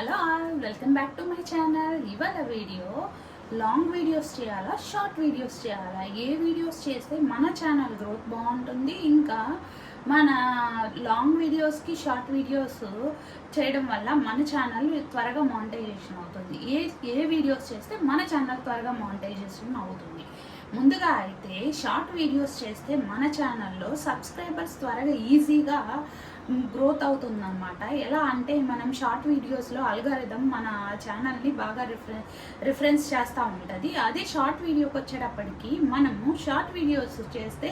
Hello welcome back to my channel. ఇవాళ video long videos చేయాలా short videos చేయాలా? ఏ వీడియోస్ చేస్తే మన ఛానల్ గ్రోత్ బాగుంటుంది? ఇంకా మన లాంగ్ వీడియోస్కి షార్ట్ వీడియోస్ చేయడం వల్ల మన ఛానల్ త్వరగా మానిటైజేషన్ అవుతుంది. ఏ ఏ వీడియోస్ చేస్తే మన ఛానల్ త్వరగా మానిటైజేషన్ అవుతుంది. ముందుగా అయితే షార్ట్ వీడియోస్ చేస్తే మన ఛానల్లో సబ్స్క్రైబర్స్ త్వరగా ఈజీగా గ్రోత్ అవుతుందన్నమాట. ఎలా అంటే మనం షార్ట్ వీడియోస్లో అల్గారిథం మన ఛానల్ని బాగా రిఫరెన్ రిఫరెన్స్ చేస్తూ ఉంటుంది. అదే షార్ట్ వీడియోకి వచ్చేటప్పటికి మనము షార్ట్ వీడియోస్ చేస్తే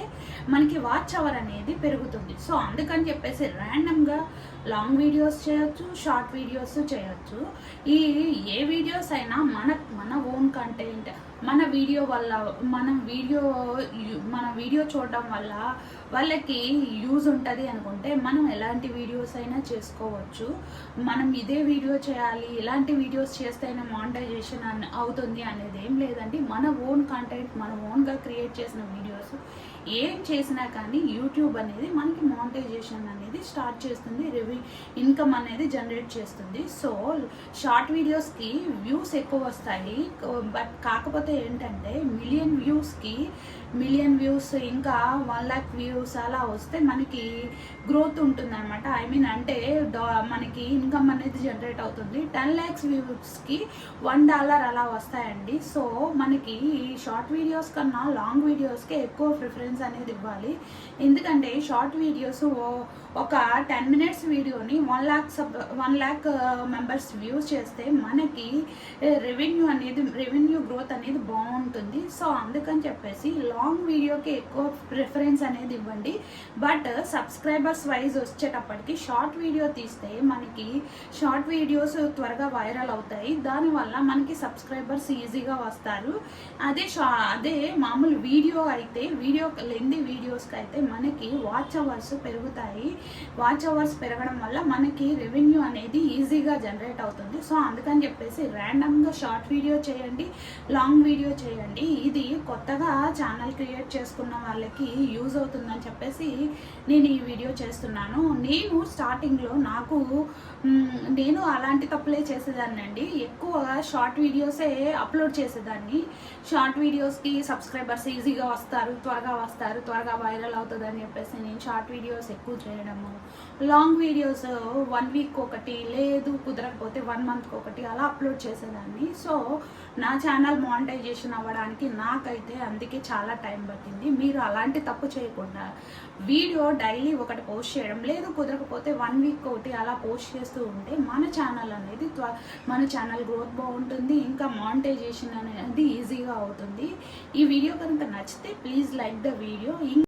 మనకి వాచ్ అవర్ అనేది పెరుగుతుంది. సో అందుకని చెప్పేసి ర్యాండమ్గా లాంగ్ వీడియోస్ చేయొచ్చు షార్ట్ వీడియోస్ చేయొచ్చు. ఈ ఏ వీడియోస్ అయినా మన మన కంటెంట్ మన వీడియో వల్ల మనం వీడియో మన వీడియో చూడడం వల్ల వాళ్ళకి యూజ్ ఉంటుంది అనుకుంటే మనం ఎలాంటి వీడియోస్ అయినా చేసుకోవచ్చు. మనం ఇదే వీడియో చేయాలి ఇలాంటి వీడియోస్ చేస్తేనే మానిటైజేషన్ అన్- అవుతుంది అనేది ఏం లేదండి. మన ఓన్ కంటెంట్ మన ఓన్గా క్రియేట్ చేసిన వీడియోస్ ఏం చేసినా కానీ యూట్యూబ్ అనేది మనకి మానిటైజేషన్ అనేది స్టార్ట్ చేస్తుంది రెవెన్యూ ఇన్కమ్ అనేది జనరేట్ చేస్తుంది. సో షార్ట్ వీడియోస్కి వ్యూస్ ఎక్కువ వస్తాయి. బట్ కాకపోతే ఏంటంటే మిలియన్ వ్యూస్కి మిలియన్ వ్యూస్ ఇంకా వన్ ల్యాక్ వ్యూస్ అలా వస్తే మనకి గ్రోత్ ఉంటుందన్నమాట. ఐ మీన్ అంటే డా- మనకి ఇన్కమ్ అనేది జనరేట్ అవుతుంది. టెన్ ల్యాక్స్ వ్యూస్కి వన్ డాలర్ అలా వస్తాయండి. సో మనకి ఈ షార్ట్ వీడియోస్ కన్నా లాంగ్ వీడియోస్కి ఎక్కువ ప్రిఫరెన్స్ అనేది ఇవ్వాలి. ఎందుకంటే షార్ట్ వీడియోస్ ఒక టెన్ మినిట్స్ వీడియోని one lakh sub one lakh members views చేస్తే మనకి uh, రెవెన్యూ అనేది రెవెన్యూ గ్రోత్ అనేది బాగుంటుంది. సో అందుకని చెప్పేసి లాంగ్ వీడియోకి ఎక్కువ ప్రిఫరెన్స్ అనేది ఇవ్వండి. బట్ సబ్స్క్రైబర్స్ వైజ్ వచ్చేటప్పటికి షార్ట్ వీడియో తీస్తే మనకి షార్ట్ వీడియోస్ త్వరగా వైరల్ అవుతాయి. దానివల్ల మనకి సబ్స్క్రైబర్స్ ఈజీగా వస్తారు. అదే షా అదే మామూలు వీడియో అయితే వీడియో లెంది వీడియోస్కి అయితే మనకి వాచ్ అవర్స్ పెరుగుతాయి. వాచ్ అవర్స్ పెరగడం వల్ల మనకి రెవెన్యూ అనేది ఈజీగా జనరేట్ అవుతుంది. సో అందుకని చెప్పేసి ర్యాండమ్గా షార్ట్ వీడియో చేయండి లాంగ్ వీడియో చేయండి. ఇది కొత్తగా ఛానల్ క్రియేట్ చేసుకున్న వాళ్ళకి యూజ్ అవుతుందని చెప్పేసి నేను ఈ వీడియో చేస్తున్నాను. నేను స్టార్టింగ్లో నాకు నేను అలాంటి తప్పులే చేసేదాన్ని అండి. ఎక్కువగా షార్ట్ వీడియోసే అప్లోడ్ చేసేదాన్ని. షార్ట్ వీడియోస్కి సబ్స్క్రైబర్స్ ఈజీగా వస్తారు త్వరగా వస్తారు త్వరగా వైరల్ అవుతుందని చెప్పేసి నేను షార్ట్ వీడియోస్ ఎక్కువ చేయడము. లాంగ్ వీడియోస్ వన్ వీక్ ఒకటి లేదు కుదరకపోతే వన్ మంత్కి ఒకటి అలా అప్లోడ్ చేసేదాన్ని. సో నా ఛానల్ మానిటైజేషన్ అవ్వడానికి నాకైతే అందుకే చాలా టైం పట్టింది. మీరు అలాంటి తప్పు చేయకుండా వీడియో డైలీ ఒకటి పోస్ట్ చేయడం లేదు కుదరకపోతే వన్ వీక్ ఒకటి అలా పోస్ట్ చేస్తూ ఉంటే మన ఛానల్ అనేది త్వ మన ఛానల్ గ్రోత్ బాగుంటుంది ఇంకా మానిటైజేషన్ అనేది ఈజీగా అవుతుంది. ఈ వీడియో కనుక నచ్చితే ప్లీజ్ లైక్ ద వీడియో